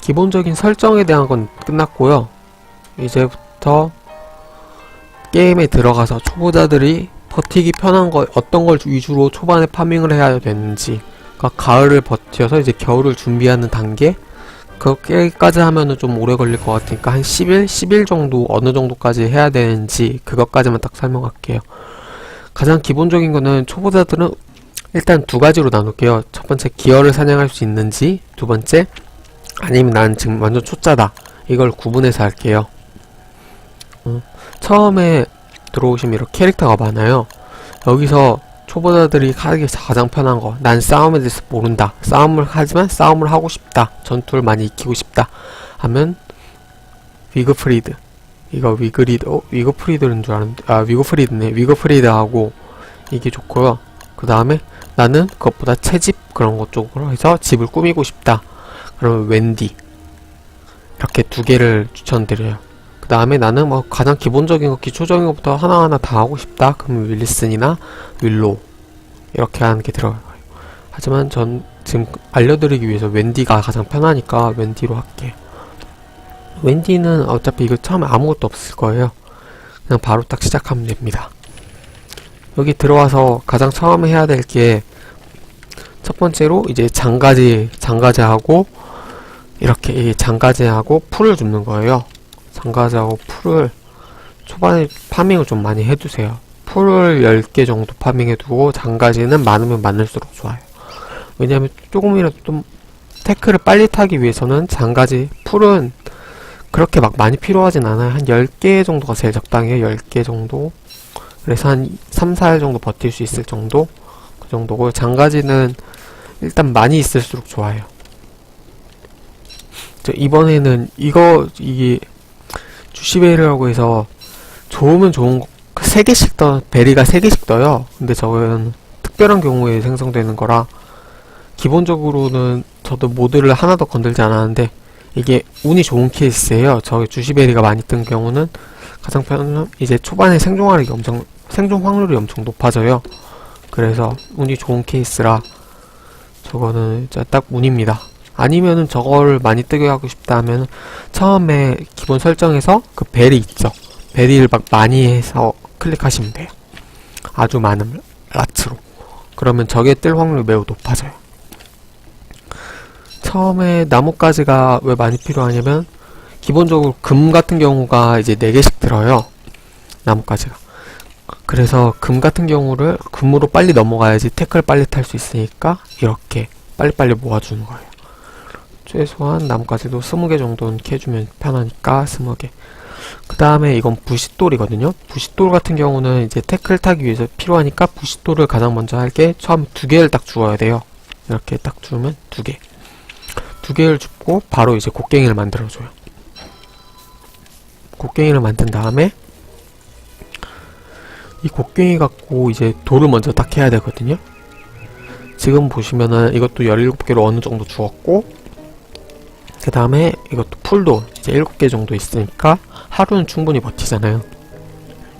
기본적인 설정에 대한 건 끝났고요. 이제부터 게임에 들어가서 초보자들이 버티기 편한 거 어떤 걸 위주로 초반에 파밍을 해야 되는지 그러니까 가을을 버텨서 이제 겨울을 준비하는 단계 그렇게까지 하면은 좀 오래 걸릴 것 같으니까 한 10일, 10일 정도 어느 정도까지 해야 되는지 그것까지만 딱 설명할게요. 가장 기본적인 거는 초보자들은 일단 두 가지로 나눌게요. 첫 번째 기어를 사냥할 수 있는지, 두 번째 아니면 난 지금 완전 초짜다. 이걸 구분해서 할게요. 어, 처음에 들어오시면 이렇게 캐릭터가 많아요. 여기서 초보자들이 하기 가장 편한 거. 난 싸움에 대해서 모른다. 싸움을 하지만 싸움을 하고 싶다. 전투를 많이 익히고 싶다. 하면 위그프리드. 이거 위그리드, 어? 위그프리드인 줄 알았는데. 아, 위그프리드네. 위그프리드하고 이게 좋고요. 그 다음에 나는 그것보다 채집 그런 것 쪽으로 해서 집을 꾸미고 싶다. 그러면 웬디. 이렇게 두 개를 추천드려요. 그 다음에 나는 뭐 가장 기본적인 거, 기초적인 것부터 하나하나 다 하고 싶다. 그러면 윌리슨이나 윌로우. 이렇게 하는 게 들어가요. 하지만 전 지금 알려드리기 위해서 웬디가 가장 편하니까 웬디로 할게요. 웬디는 어차피 이거 처음에 아무것도 없을 거예요. 그냥 바로 딱 시작하면 됩니다. 여기 들어와서 가장 처음에 해야 될 게 첫 번째로 이제 장가지 장가지하고 이렇게 이 장가지하고 풀을 줍는 거예요. 장가지하고 풀을 초반에 파밍을 좀 많이 해두세요. 풀을 10개 정도 파밍해두고 장가지는 많으면 많을수록 좋아요. 왜냐면 조금이라도 좀 테크를 빨리 타기 위해서는 장가지 풀은 그렇게 막 많이 필요하진 않아요. 한 10개 정도가 제일 적당해요. 10개 정도. 그래서 한 3, 4일 정도 버틸 수 있을 정도? 그 정도고 장가지는 일단 많이 있을수록 좋아요. 저 이번에는 이거 이게 주시베리라고 해서 좋으면 좋은 거, 3개씩 떠, 베리가 3개씩 떠요. 근데 저건 특별한 경우에 생성되는 거라 기본적으로는 저도 모드를 하나도 건들지 않았는데 이게 운이 좋은 케이스예요. 저 주시베리가 많이 뜬 경우는 가장 편은 이제 초반에 생존하력이 엄청 생존 확률이 엄청 높아져요. 그래서 운이 좋은 케이스라 저거는 진짜 딱 운입니다. 아니면은 저거를 많이 뜨게 하고 싶다 하면 처음에 기본 설정에서 그 벨이 있죠. 벨을 막 많이 해서 클릭하시면 돼요. 아주 많은 라츠로. 그러면 저게 뜰 확률이 매우 높아져요. 처음에 나뭇가지가 왜 많이 필요하냐면 기본적으로 금 같은 경우가 이제 4개씩 들어요. 나뭇가지가. 그래서 금 같은 경우를 금으로 빨리 넘어가야지 태클 빨리 탈 수 있으니까 이렇게 빨리빨리 모아주는 거예요. 최소한 나뭇가지도 20개 정도는 캐주면 편하니까 20개. 그 다음에 이건 부싯돌이거든요. 부싯돌 같은 경우는 이제 태클 타기 위해서 필요하니까 부싯돌을 가장 먼저 할게 처음 두 개를 딱 주어야 돼요. 이렇게 딱 주면 두 개. 두 개를 줍고 바로 이제 곡괭이를 만들어줘요. 곡괭이를 만든 다음에 이 곡괭이 갖고 이제 돌을 먼저 딱 해야 되거든요. 지금 보시면은 이것도 17개로 어느 정도 주었고 그 다음에 이것도 풀도 이제 7개 정도 있으니까 하루는 충분히 버티잖아요.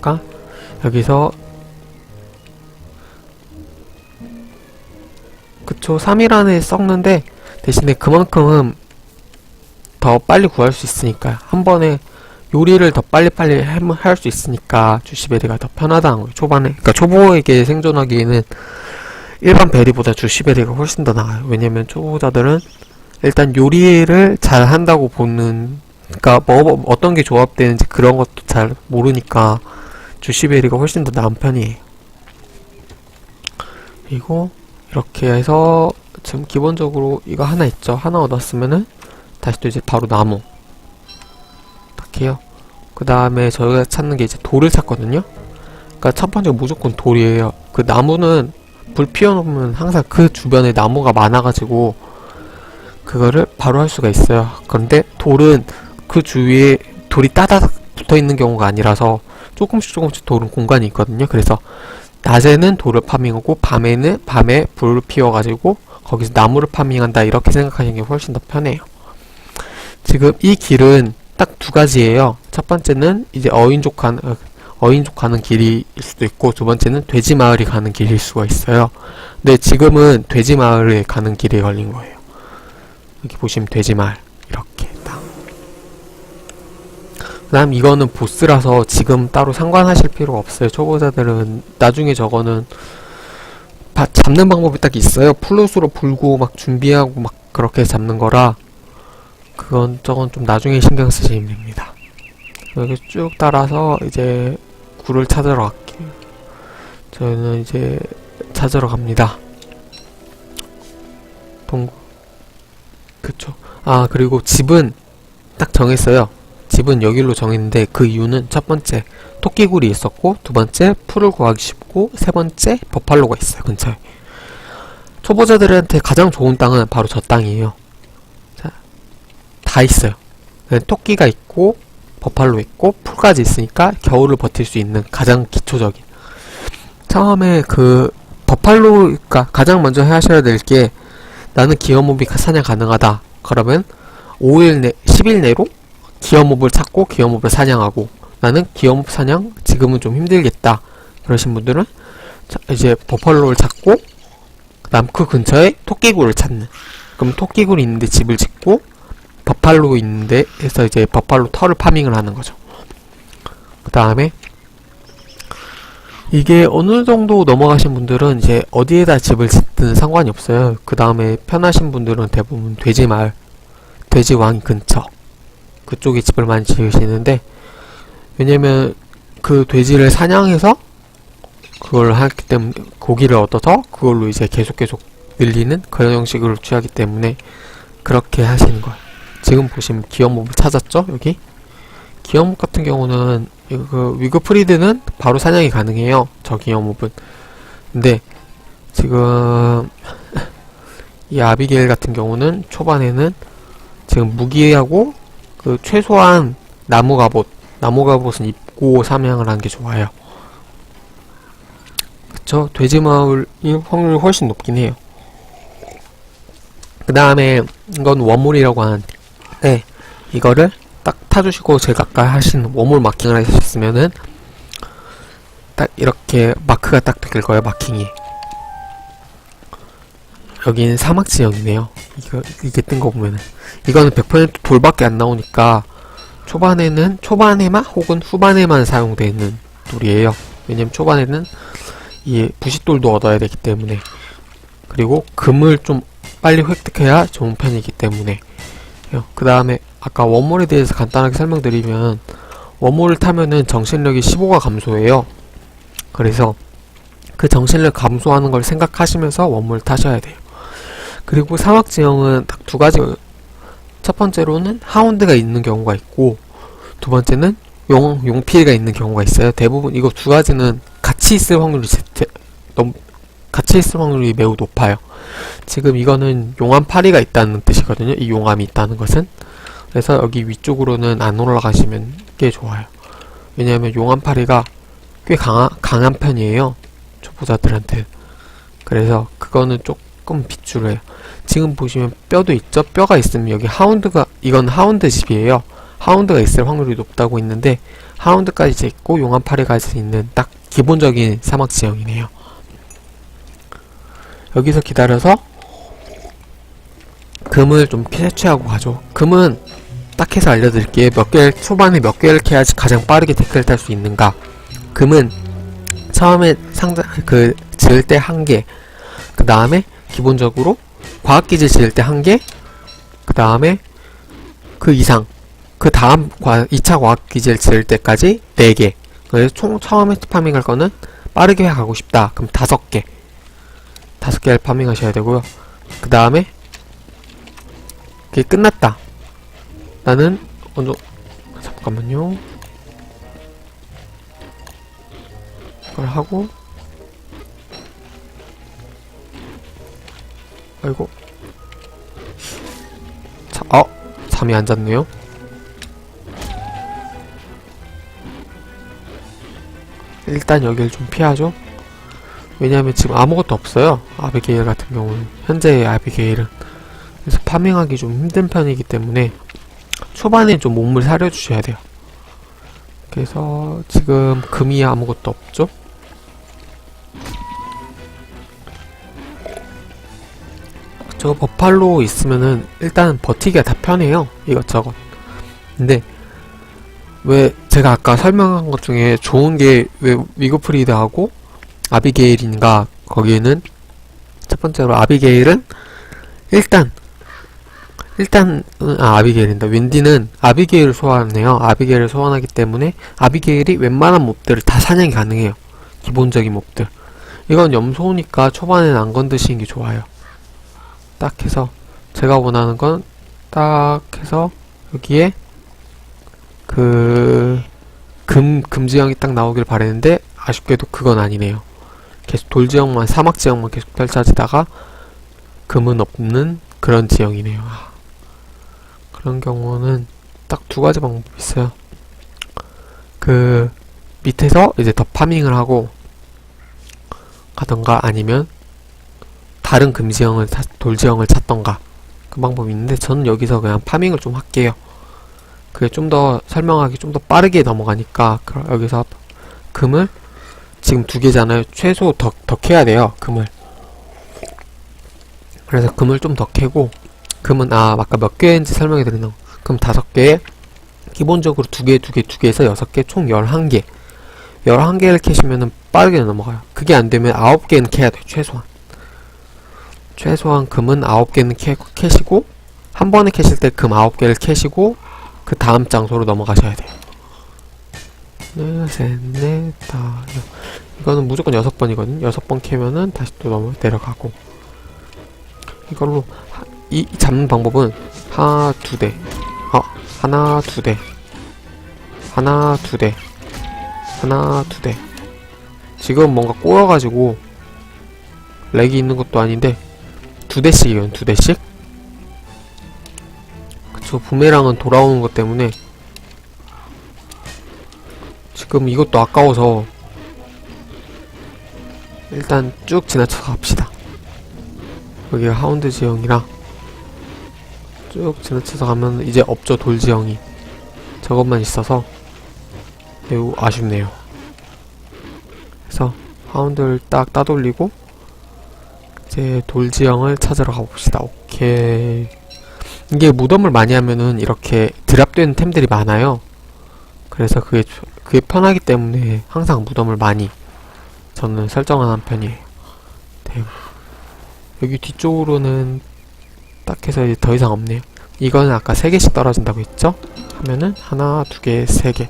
그러니까 여기서 그쵸 3일 안에 썩는데 대신에 그만큼은 더 빨리 구할 수 있으니까 한 번에 요리를 더 빨리빨리 할 수 있으니까 주시베리가 더 편하다는 거예요. 초반에. 그러니까 초보에게 생존하기에는 일반 베리보다 주시베리가 훨씬 더 나아요. 왜냐면 초보자들은 일단 요리를 잘 한다고 보는 그러니까 뭐 어떤 게 조합되는지 그런 것도 잘 모르니까 주시베리가 훨씬 더 나은 편이에요. 그리고 이렇게 해서 지금 기본적으로 이거 하나 있죠. 하나 얻었으면은 다시 또 이제 바로 나무 딱 해요. 그 다음에 저희가 찾는 게 이제 돌을 찾거든요. 그러니까 첫 번째 무조건 돌이에요. 그 나무는 불 피워놓으면 항상 그 주변에 나무가 많아가지고 그거를 바로 할 수가 있어요. 그런데 돌은 그 주위에 돌이 따닥 붙어 있는 경우가 아니라서 조금씩 조금씩 돌은 공간이 있거든요. 그래서 낮에는 돌을 파밍하고 밤에는 밤에 불을 피워가지고 거기서 나무를 파밍한다 이렇게 생각하시는 게 훨씬 더 편해요. 지금 이 길은 딱 두 가지예요. 첫 번째는 이제 어인족 가는 어, 어인족 가는 길일 수도 있고 두 번째는 돼지 마을이 가는 길일 수가 있어요. 근데 지금은 돼지 마을에 가는 길에 걸린 거예요. 여기 보시면 돼지 마을 이렇게 그다음 이거는 보스라서 지금 따로 상관하실 필요가 없어요. 초보자들은 나중에 저거는 바- 잡는 방법이 딱 있어요. 플롯으로 불고 막 준비하고 막 그렇게 잡는 거라 그건 저건 좀 나중에 신경 쓰시면 됩니다. 여기 쭉 따라서 이제 굴을 찾으러 갈게요. 저는 이제 찾으러 갑니다. 동굴 그쵸. 아 그리고 집은 딱 정했어요. 집은 여기로 정했는데 그 이유는 첫 번째 토끼굴이 있었고 두 번째 풀을 구하기 쉽고 세 번째 버팔로가 있어요 근처에. 초보자들한테 가장 좋은 땅은 바로 저 땅이에요. 자, 다 있어요. 네, 토끼가 있고 버팔로 있고 풀까지 있으니까 겨울을 버틸 수 있는 가장 기초적인. 처음에 그 버팔로가 가장 먼저 하셔야 될 게 나는 기어몹이 사냥 가능하다. 그러면 5일 내, 10일 내로 기어몹을 찾고 기어몹을 사냥하고 나는 기어몹 사냥 지금은 좀 힘들겠다. 그러신 분들은 자, 이제 버팔로를 찾고 그다음 그 근처에 토끼굴을 찾는. 그럼 토끼굴이 있는데 집을 짓고 버팔로 있는데 해서 이제 버팔로 털을 파밍을 하는 거죠. 그 다음에 이게 어느 정도 넘어가신 분들은 이제 어디에다 집을 짓든 상관이 없어요. 그 다음에 편하신 분들은 대부분 돼지 마을, 돼지왕 근처 그쪽에 집을 많이 지으시는데 왜냐면 그 돼지를 사냥해서 그걸 하기 때문에 고기를 얻어서 그걸로 이제 계속 계속 늘리는 그런 형식으로 취하기 때문에 그렇게 하시는 거예요. 지금 보시면 기어몹을 찾았죠? 여기 기어몹 같은 경우는 그 위그프리드는 바로 사냥이 가능해요. 저 기어몹은 근데 지금 이 아비게일 같은 경우는 초반에는 지금 무기하고 그 최소한 나무 갑옷 나무 갑옷은 입고 사냥을 하는 게 좋아요. 그쵸? 돼지 마을이 확률이 훨씬 높긴 해요. 그 다음에 이건 원물이라고 하는데 이거를 딱 타주시고 제가 아까 하신 원물 마킹을 하셨으면은 딱 이렇게 마크가 딱될 거예요 마킹이. 여기는 사막 지형이네요. 이거 이게 뜬 거 보면은. 이거는 100% 돌밖에 안 나오니까 초반에는 초반에만 혹은 후반에만 사용되는 돌이에요. 왜냐면 초반에는 이 부싯돌도 얻어야 되기 때문에. 그리고 금을 좀 빨리 획득해야 좋은 편이기 때문에 그 다음에 아까 원몰에 대해서 간단하게 설명드리면 원몰을 타면은 정신력이 15가 감소해요. 그래서 그 정신력 감소하는 걸 생각하시면서 원몰 타셔야 돼요. 그리고 사막 지형은 딱 두 가지. 첫 번째로는 하운드가 있는 경우가 있고 두 번째는 용, 용필가 있는 경우가 있어요. 대부분 이거 두 가지는 같이 있을 확률이 제- 제- 너무 같이 있을 확률이 매우 높아요 지금 이거는 용암 파리가 있다는 뜻이거든요. 이 용암이 있다는 것은. 그래서 여기 위쪽으로는 안 올라가시면 꽤 좋아요. 왜냐하면 용암 파리가 꽤 강하, 강한 편이에요. 초보자들한테. 그래서 그거는 조금 비추해요. 지금 보시면 뼈도 있죠? 뼈가 있으면 여기 하운드가, 이건 하운드 집이에요. 하운드가 있을 확률이 높다고 있는데, 하운드까지 있고 용암 파리까지 있는 딱 기본적인 사막 지형이네요. 여기서 기다려서 금을 좀 캐치하고 가죠. 금은 딱 해서 알려드릴게요. 몇 개를, 초반에 몇 개를 캐야지 가장 빠르게 데크를 탈수 있는가. 금은 처음에 상자, 그, 지을 때 한 개. 그 다음에 기본적으로 과학기질 지을 때 한 개. 그 다음에 그 이상. 그 다음 과, 2차 과학기질 지을 때까지 네 개. 그래서 총 처음에 파밍할 거는 빠르게 가고 싶다. 그럼 다섯 개. 다섯 개를 파밍하셔야 되고요. 그 다음에 그게 끝났다. 나는 먼저 잠깐만요. 이걸 하고 아이고 자, 어 잠이 안 잤네요. 일단 여기를 좀 피하죠. 왜냐하면 지금 아무것도 없어요. 아비게일 같은 경우는 현재의 아비게일은 그래서 파밍하기 좀 힘든 편이기 때문에 초반에 좀 몸을 사려주셔야 돼요. 그래서 지금 금이 아무것도 없죠. 저 버팔로 있으면은 일단 버티기가 다 편해요. 이것저것. 근데 왜 제가 아까 설명한 것 중에 좋은 게 왜 위고프리드하고 아비게일인가? 거기에는 첫 번째로 아비게일은 일단 일단 음, 아 아비게일인다. 윈디는 아비게일을 소환해요. 아비게일을 소환하기 때문에 아비게일이 웬만한 몹들을 다 사냥이 가능해요. 기본적인 몹들. 이건 염소니까 초반에는 안 건드시는 게 좋아요. 딱 해서 제가 원하는 건 딱 해서 여기에 그 금, 금지형이 딱 나오길 바랬는데 아쉽게도 그건 아니네요. 계속 돌지형만 사막지형만 계속 펼쳐지다가 금은 없는 그런 지형이네요. 아, 그런 경우는 딱 두 가지 방법이 있어요. 그 밑에서 이제 더 파밍을 하고 가던가 아니면 다른 금지형을 찾- 돌지형을 찾던가 그 방법이 있는데 저는 여기서 그냥 파밍을 좀 할게요. 그게 좀 더 설명하기 좀 더 빠르게 넘어가니까 여기서 금을 지금 두 개잖아요. 최소 더, 더 캐야 돼요. 금을. 그래서 금을 좀 더 캐고 금은 아 아까 몇 개인지 설명해 드리는 금 다섯 개에 기본적으로 두 개, 두 개, 두 개에서 여섯 개, 총 열한 개. 열한 개를 캐시면은 빠르게 넘어가요. 그게 안 되면 아홉 개는 캐야 돼요. 최소한. 최소한 금은 아홉 개는 캐, 캐시고 한 번에 캐실 때 금 아홉 개를 캐시고 그 다음 장소로 넘어가셔야 돼요. 둘, 셋, 넷, 다, 여. 이거는 무조건 여섯 번이거든요. 여섯 번 캐면은 다시 또 넘어 내려가고. 이걸로 하- 이 잡는 방법은 하나 두 대, 어 하나 두 대, 하나 두 대, 하나 두 대. 지금 뭔가 꼬여가지고 렉이 있는 것도 아닌데 두 대씩이에요. 두 대씩. 그쵸 부메랑은 돌아오는 것 때문에 지금 이것도 아까워서 일단 쭉 지나쳐서 갑시다. 여기가 하운드 지형이라 쭉 지나쳐서 가면 이제 없죠 돌 지형이 저것만 있어서 매우 아쉽네요. 그래서 하운드를 딱 따돌리고 이제 돌 지형을 찾으러 가봅시다. 오케이. 이게 무덤을 많이 하면은 이렇게 드랍되는 템들이 많아요. 그래서 그게 조- 그게 편하기 때문에 항상 무덤을 많이 저는 설정하는 편이에요. 네. 여기 뒤쪽으로는 딱 해서 더 이상 없네요. 이거는 아까 세 개씩 떨어진다고 했죠? 하면은 하나, 두 개, 세 개.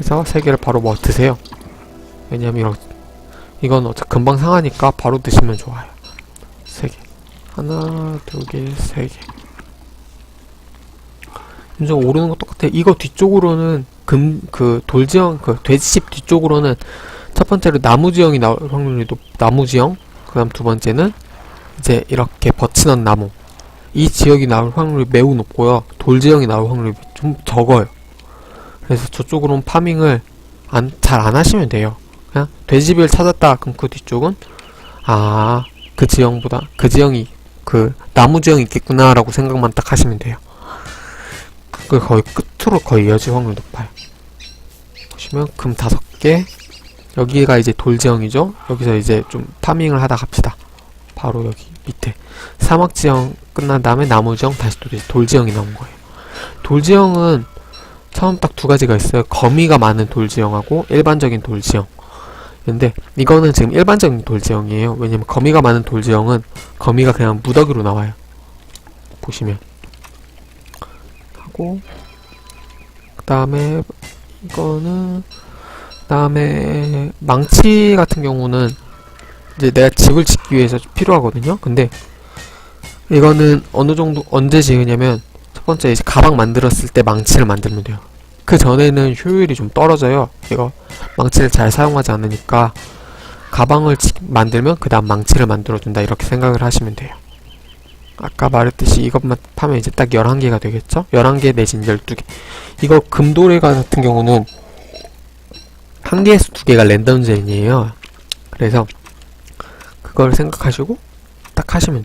해서 세 개를 바로 뭐 드세요. 왜냐면 이건 어차피 금방 상하니까 바로 드시면 좋아요. 세 개. 하나, 두 개, 세 개. 이제 오르는 거 똑같아. 이거 뒤쪽으로는 금, 그, 돌지형, 그, 돼지집 뒤쪽으로는 첫 번째로 나무지형이 나올 확률이 높, 나무지형. 그 다음 두 번째는 이제 이렇게 버치는 나무. 이 지역이 나올 확률이 매우 높고요. 돌지형이 나올 확률이 좀 적어요. 그래서 저쪽으로는 파밍을 안, 잘 안 하시면 돼요. 그냥 돼지집을 찾았다. 그럼 그 뒤쪽은, 아, 그 지형보다, 그 지형이, 그, 나무 지형이 있겠구나라고 생각만 딱 하시면 돼요. 그 거의 끝으로 거의 이어질 확률 높아요. 보시면 금 다섯 개 여기가 이제 돌지형이죠. 여기서 이제 좀 파밍을 하다 갑시다. 바로 여기 밑에 사막지형 끝난 다음에 나무지형 다시 또 돌지형이 나온 거예요. 돌지형은 처음 딱 두 가지가 있어요. 거미가 많은 돌지형하고 일반적인 돌지형. 근데 이거는 지금 일반적인 돌지형이에요. 왜냐면 거미가 많은 돌지형은 거미가 그냥 무더기로 나와요. 보시면. 하고 그 다음에 이거는 그 다음에 망치 같은 경우는 이제 내가 집을 짓기 위해서 필요하거든요. 근데 이거는 어느 정도 언제 지으냐면 첫 번째 이제 가방 만들었을 때 망치를 만들면 돼요. 그 전에는 효율이 좀 떨어져요. 이거 망치를 잘 사용하지 않으니까 가방을 지- 만들면 그 다음 망치를 만들어준다 이렇게 생각을 하시면 돼요 아까 말했듯이 이것만 파면 이제 딱 11개가 되겠죠? 11개 내진 12개. 이거 금도레 같은 경우는 한 개에서 두 개가 랜덤 젠이에요. 그래서 그걸 생각하시고 딱 하시면